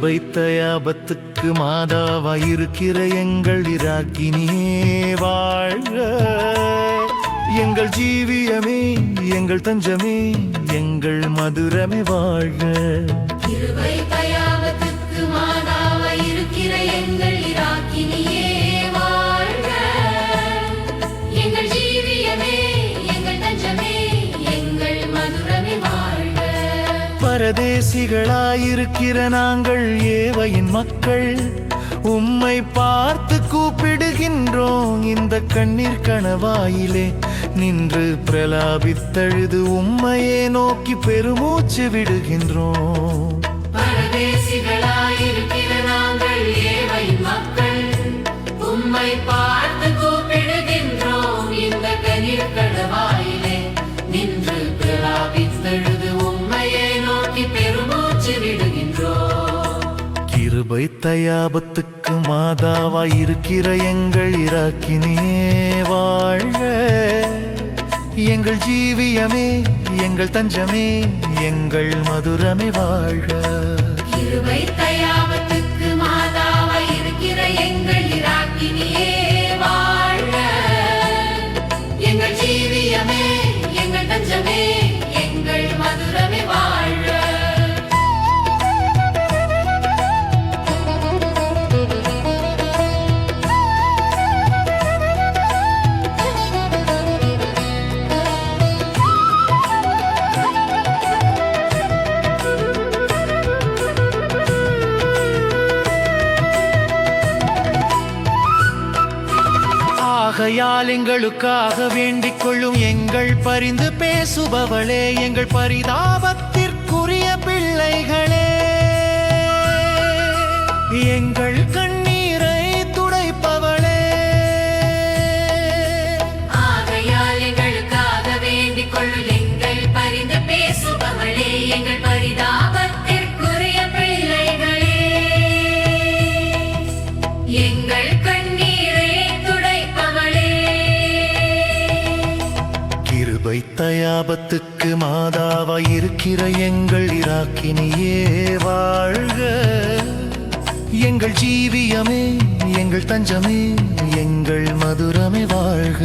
வைத்த தயாபத்துக்கு மாதாவாயிருக்கிற எங்கள் இராக்கினியே வாழ்க. எங்கள் ஜீவியமே எங்கள் தஞ்சமே எங்கள் மதுரமே வாழ்க. பரதேசிகளாயிருக்கிற நாங்கள் ஏவையின் மக்கள் உம்மை பார்த்து கூப்பிடுகின்றோம். இந்த கண்ணீர் கணவாயிலே நின்று பிரலாபித்தழுது உம்மையே நோக்கி பெருமூச்சு விடுகின்றோம். பரதேசிகளாயிருக்கிற நாங்கள் ஏவையின் மக்கள் உம்மை பார்த்து கிருபை தயாபத்துக்கு மாதாவாய் இருக்கிற எங்கள் இராக்கினே வாழ்க. எங்கள் ஜீவியமே எங்கள் தஞ்சமே எங்கள் மதுரமே வாழ்க. கிருபை தயா ஆகையால் எங்களுக்காக வேண்டிக் கொள்ளும் எங்கள் பரிந்து பேசுபவளே எங்கள் பரிதாபத்திற்குரிய பிள்ளைகளே. எங்கள் கிருபை தயாபத்துக்கு மாதாவாய் இருக்கிற எங்கள் இராக்கினியே வாழ்க. எங்கள் ஜீவியமே எங்கள் தஞ்சமே எங்கள் மதுரமே வாழ்க.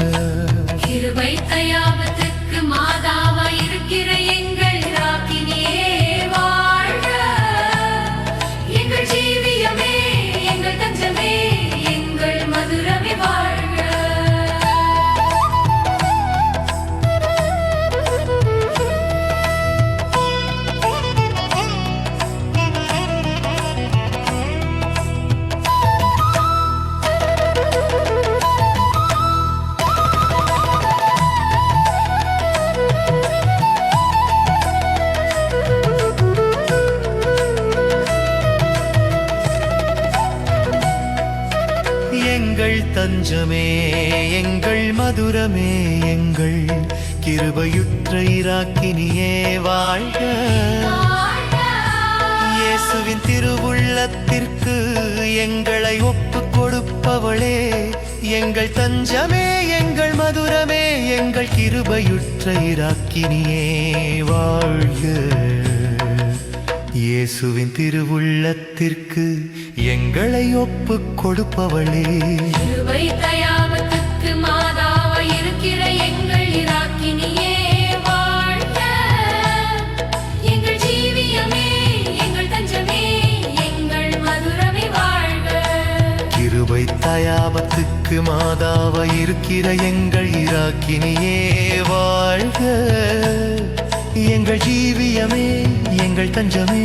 எங்கள் தஞ்சமே எங்கள் மதுரமே எங்கள் கிருபையுற்ற இராக்கினியே வாழ்க. இயேசுவின் திருவுள்ளத்திற்கு எங்களை ஒப்பு கொடுப்பவளே எங்கள் தஞ்சமே எங்கள் மதுரமே எங்கள் கிருபையுற்ற இராக்கினியே வாழ்க. இயேசுவின் திருவுள்ளத்திற்கு எங்களை ஒப்புக் கொடுப்பவளே. கிருபை தயாபத்துக்கு மாதாவாய் இருக்கிற எங்கள் இராக்கினியே வாழ்க. எங்கள் ஜீவியமே எங்கள் தஞ்சமே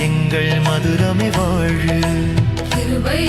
எங்கள் மதுரமே வாழ்க கிருபை